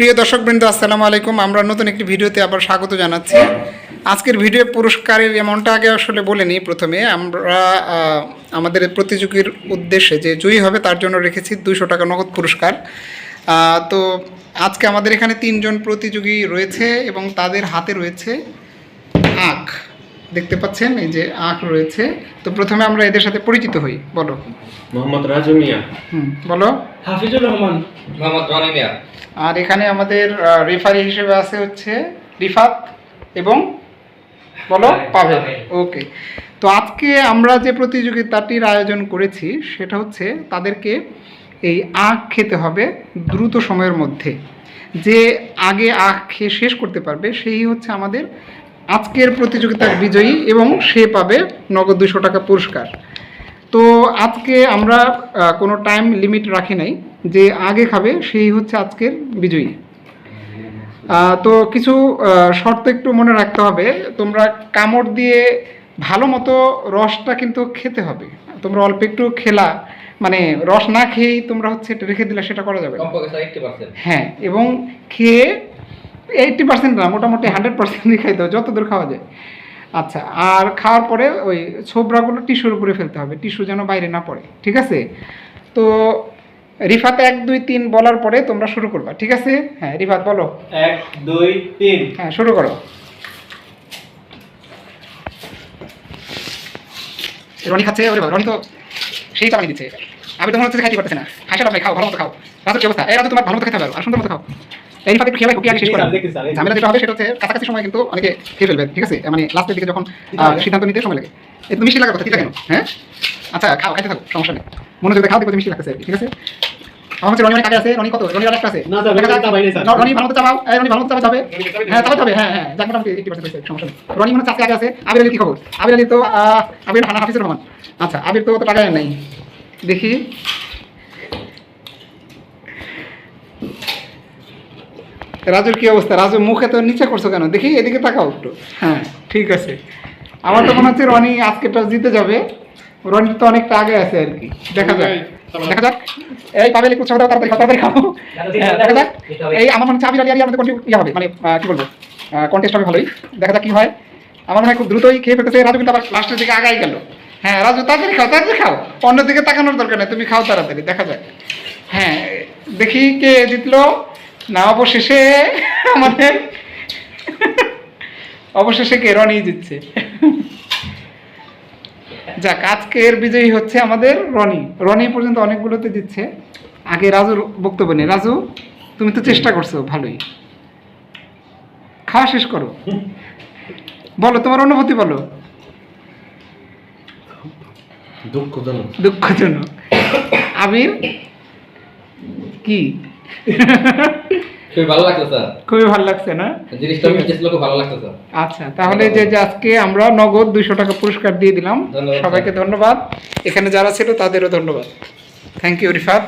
প্রিয় দর্শকবৃন্দ আসসালামু আলাইকুম। আমরা নতুন একটি ভিডিওতে আবার স্বাগত জানাচ্ছি। আজকের ভিডিও পুরস্কারের এমনটা আগে আসলে বলে নিই প্রথমে। আমরা আমাদের প্রতিযোগীর উদ্দেশ্যে যে জয়ী হবে তার জন্য রেখেছি দুশো টাকা নগদ পুরস্কার। তো আজকে আমাদের এখানে তিনজন প্রতিযোগী রয়েছে এবং তাদের হাতে রয়েছে আখ। দেখতে পাচ্ছেন এই যে আখ রয়েছে। তো প্রথমে আমরা এদের সাথে পরিচিত হই। বলো। মোহাম্মদ রাজু মিয়া। হুম বলো। হাফিজুর রহমান মোহাম্মদ রনি মিয়া। আর এখানে আমাদের রেফারি হিসেবে আছে হচ্ছে রিফাত এবং বলো পাভেল। ওকে। তো আজকে আমরা যে প্রতিযোগিতাটির আয়োজন করেছি সেটা হচ্ছে তাদেরকে এই আখ খেতে হবে দ্রুত সময়ের মধ্যে। যে আগে আখ খেয়ে শেষ করতে পারবে সেই হচ্ছে আমাদের আজকের প্রতিযোগিতার বিজয়ী এবং সে পাবে নগদ দুশো টাকা পুরস্কার। তো আজকে আমরা কোনো টাইম লিমিট রাখি নাই। যে আগে খাবে সেই হচ্ছে আজকের বিজয়ী। তো কিছু শর্ত একটু মনে রাখতে হবে। তোমরা কামড় দিয়ে ভালো মতো রসটা কিন্তু খেতে হবে। তোমরা অল্প একটু খেলা মানে রস না খেয়েই তোমরা হচ্ছে এটা রেখে দিলে সেটা করা যাবে হ্যাঁ এবং খেয়ে এইটটি পার্সেন্ট না মোটামুটি হান্ড্রেড পার্সেন্টই খাইতে হবে যতদূর খাওয়া যায়। আচ্ছা আর খাওয়ার পরে ওই ছোবরাগুলো টিস্যুর উপরে ফেলতে হবে টিস্যু যেন বাইরে না পড়ে ঠিক আছে? তো রিফাত এক দুই তিন বলার পরে তোমরা শুরু করবা ঠিক আছে? হ্যাঁ রিফাত বলো। এক দুই তিন। হ্যাঁ শুরু করো। রনি খাচ্ছে ওরে বাবা, রনি তো সেই চাপানি দিচ্ছে। আমি তো মনে হচ্ছে খাইতে পারতেছে না। খাইছে আপনি খাও ভালো মতো খাও। রাজু কি অবস্থা? এই রাজু তোমার ভালো মতো খেতে হবে আর সুন্দর মতো খাও। একটু খেয়াল রাখো কি আগে শেষ করে। ঝামেলা যেটা হবে সেটা হচ্ছে কাছাকাছি সময় কিন্তু অনেকে খেয়ে ফেলবে ঠিক আছে? মানে লাস্টের দিকে যখন সিদ্ধান্ত নিতে সময় লাগে। একটু মিষ্টি লাগার কথা ঠিক কেন হ্যাঁ? আচ্ছা খাও খাইতে থাকো সমস্যা নেই। মনে হচ্ছে খাও দেখো মিষ্টি লাগতেছে ঠিক আছে? আমার রনি অনেক আগে আছে রনি কত? রনি আরেকটা আছে। না, রনি ভালো মতো চাপাও। রনি ভালো মতো হবে হ্যাঁ হবে হ্যাঁ হ্যাঁ। যাক মোটামুটি এইটি পার্সেন্ট হয়েছে সমস্যা নেই। রনি মনে হচ্ছে আগে আছে। আবির আলী কি খবর? আবির আলী তো আবির হানা হাফিজুর রহমান। আচ্ছা আবির তো টাকা নেই। দেখি। রাজুর কি অবস্থা? রাজু মুখে তো নিচে করছ কেন? দেখি এদিকে তাকাও একটু। হ্যাঁ ঠিক আছে। আমার তো মনে হচ্ছে রনি আজকে আজকেটা জিতে যাবে। রনি তো অনেকটা আগে আছে আর কি। দেখা যাক। দেখা যাক। এই পাবেল একটু দাও তাড়াতাড়ি খাও, তাড়াতাড়ি খাও। হ্যাঁ, দেখা যাক। এই আমার মনে হচ্ছে আবির আমাদের কন্টিনিউ ইয়ে হবে। মানে কি বলব? কন্টেস্ট হবে ভালোই। দেখা যাক কি হয়। আমার মনে হয় খুব দ্রুতই খেয়ে ফেলতেছে। রাজু কিন্তু আবার লাস্টের দিকে আগাই গেল। হ্যাঁ রাজু তাড়াতাড়ি খাও তাড়াতাড়ি খাও। অন্যদিকে তাকানোর দরকার নেই। তুমি খাও তাড়াতাড়ি। দেখা যাক। হ্যাঁ দেখি কে জিতলো। না অবশেষে আমাদের অবশেষে কে? রনি জিতছে। যাক আজকের বিজয়ী হচ্ছে আমাদের রনি। রনি পর্যন্ত অনেকগুলোতে দিচ্ছে আগে রাজুর বক্তব্য নেই। রাজু তুমি তো চেষ্টা করছ ভালোই। খাওয়া শেষ করো। বলো তোমার অনুভূতি বলো। দুঃখজনক। দুঃখজনক। আবির কি? খুবই ভালো লাগছে স্যার। খুবই ভালো লাগছে না? জিনিসটা মিষ্টি খুব ভালো লাগছে স্যার। আচ্ছা তাহলে যে আজকে আমরা নগদ দুইশো টাকা পুরস্কার দিয়ে দিলাম সবাইকে ধন্যবাদ। এখানে যারা ছিল তাদেরও ধন্যবাদ। Thank you Rifat.